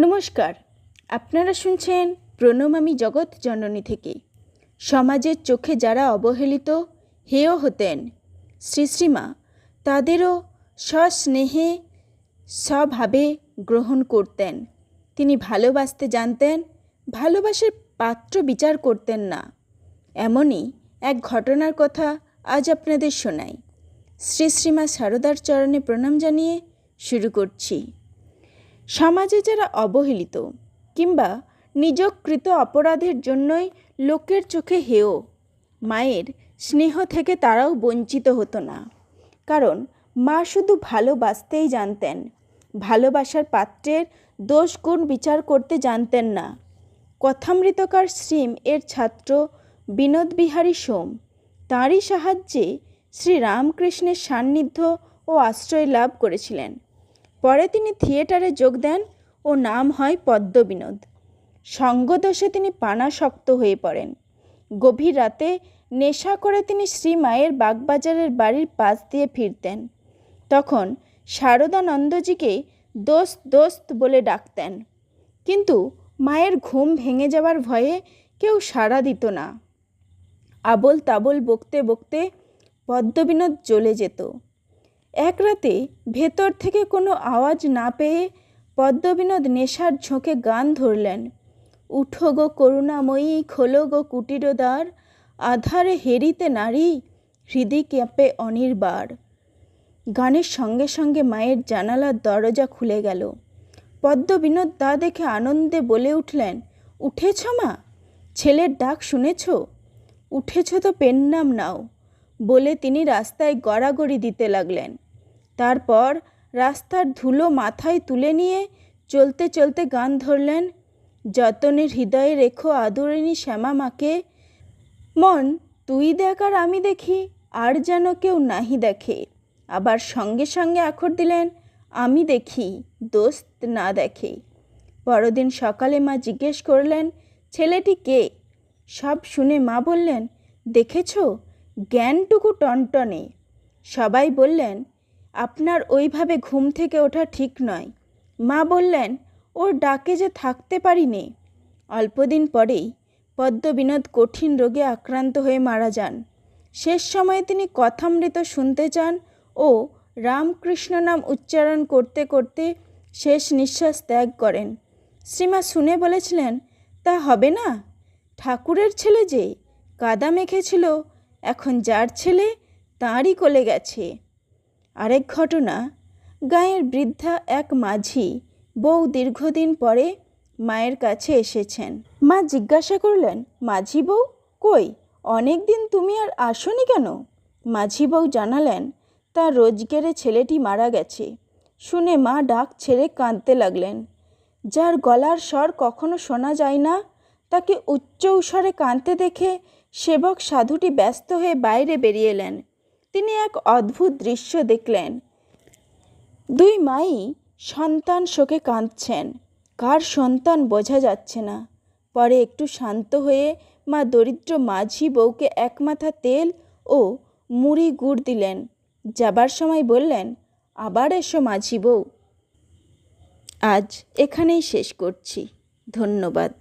নমস্কার। আপনারা শুনছেন প্রণমামী জগৎ জননী থেকে। সমাজের চোখে যারা অবহেলিত, হেয় হতেন শ্রী শ্রীমা, তাদেরও সস্নেহে, স্বভাবে গ্রহণ করতেন। তিনি ভালোবাসতে জানতেন, ভালোবাসার পাত্র বিচার করতেন না। এমনই এক ঘটনার কথা আজ আপনাদের শোনাই। শ্রী শ্রীমা সারদার চরণে প্রণাম জানিয়ে শুরু করছি। সমাজে যারা অবহেলিত কিংবা নিজকৃত অপরাধের জন্যই লোকের চোখে হেয়, মায়ের স্নেহ থেকে তারাও বঞ্চিত হতো না। কারণ মা শুধু ভালোবাসতেই জানতেন, ভালোবাসার পাত্রের দোষ গুণ বিচার করতে জানতেন না। কথামৃতকার শ্রীম এর ছাত্র বিনোদ বিহারী সোম তাঁরই সাহায্যে শ্রী রামকৃষ্ণের সান্নিধ্য ও আশ্রয় লাভ করেছিলেন। পরে তিনি থিয়েটারে যোগ দেন ও নাম হয় পদ্মবিনোদ। সঙ্গদোষে তিনি পানাসক্ত হয়ে পড়েন। গভীর রাতে নেশা করে তিনি শ্রী মায়ের বাগবাজারের বাড়ির পাশ দিয়ে ফিরতেন। তখন শারদানন্দজিকে দোস্ত দোস্ত বলে ডাকতেন। কিন্তু মায়ের ঘুম ভেঙে যাওয়ার ভয়ে কেউ সাড়া দিত না। আবল তাবল বকতে বকতে পদ্মবিনোদ চলে যেত। এক রাতে ভেতর থেকে কোনো আওয়াজ না পেয়ে পদ্মবিনোদ নেশার ঝোঁকে গান ধরলেন। উঠো গো করুণাময়ী, খোলো গো কুটিরদ্বার আধারে হেরিতে নারী, হৃদি ক্যাপে অনির্বার গানের সঙ্গে সঙ্গে মায়ের জানালার দরজা খুলে গেল। পদ্মবিনোদ তা দেখে আনন্দে বলে উঠলেন, উঠেছ মা? ছেলের ডাক শুনেছ? উঠেছ তো পেন নাম নাও। বলে তিনি রাস্তায় গড়াগড়ি দিতে লাগলেন। তারপর রাস্তার ধুলো মাথায় তুলে নিয়ে চলতে চলতে গান ধরলেন। যতনের হৃদয়ে রেখো আদরিণী শ্যামা মাকে, মন তুই দেখ আর আমি দেখি, আর যেন কেউ নাহি দেখে। আবার সঙ্গে সঙ্গে আখর দিলেন, আমি দেখি, দোস্ত না দেখে। পরদিন সকালে মা জিজ্ঞেস করলেন, ছেলেটি কে? সব শুনে মা বললেন, দেখেছ? জ্ঞানটুকু টনটনে। সবাই বললেন, আপনার ওইভাবে ঘুম থেকে ওঠা ঠিক নয়। মা বললেন, ওর ডাকে যে থাকতে পারিনি অল্পদিন পরেই পদ্মবিনোদ কঠিন রোগে আক্রান্ত হয়ে মারা যান। শেষ সময়ে তিনি কথামৃত শুনতে চান ও রামকৃষ্ণ নাম উচ্চারণ করতে করতে শেষ নিঃশ্বাস ত্যাগ করেন। শ্রীমা শুনে বলেছিলেন, তা হবে না? ঠাকুরের ছেলে যে, কাদা মেখেছিল এখন যার ছেলে, তাঁরই কোলে গেছে। আরেক ঘটনা, গাঁয়ের বৃদ্ধা এক মাঝি বউ দীর্ঘদিন পরে মায়ের কাছে এসেছেন। মা জিজ্ঞাসা করলেন, মাঝি বউ, কই? অনেক দিন তুমি আর আসনি কেন? মাঝি বউ জানালেন, তার রোজগেরে ছেলেটি মারা গেছে। শুনে মা ডাক ছেড়ে কাঁদতে লাগলেন। যার গলার স্বর কখনো শোনা যায় না, তাকে উচ্চ স্বরে কাঁদতে দেখে সেবক সাধুটি ব্যস্ত হয়ে বাইরে বেরিয়ে এলেন। তিনি এক অদ্ভুত দৃশ্য দেখলেন। দুই মাই সন্তান শোকে কাঁদছেন। কার সন্তান বোঝা যাচ্ছে না। পরে একটু শান্ত হয়ে মা দরিদ্র মাঝি বউকে এক মাথা তেল ও মুড়ি গুড় দিলেন। যাবার সময় বললেন, আবার এসো মাঝি বউ। আজ এখানেই শেষ করছি। ধন্যবাদ।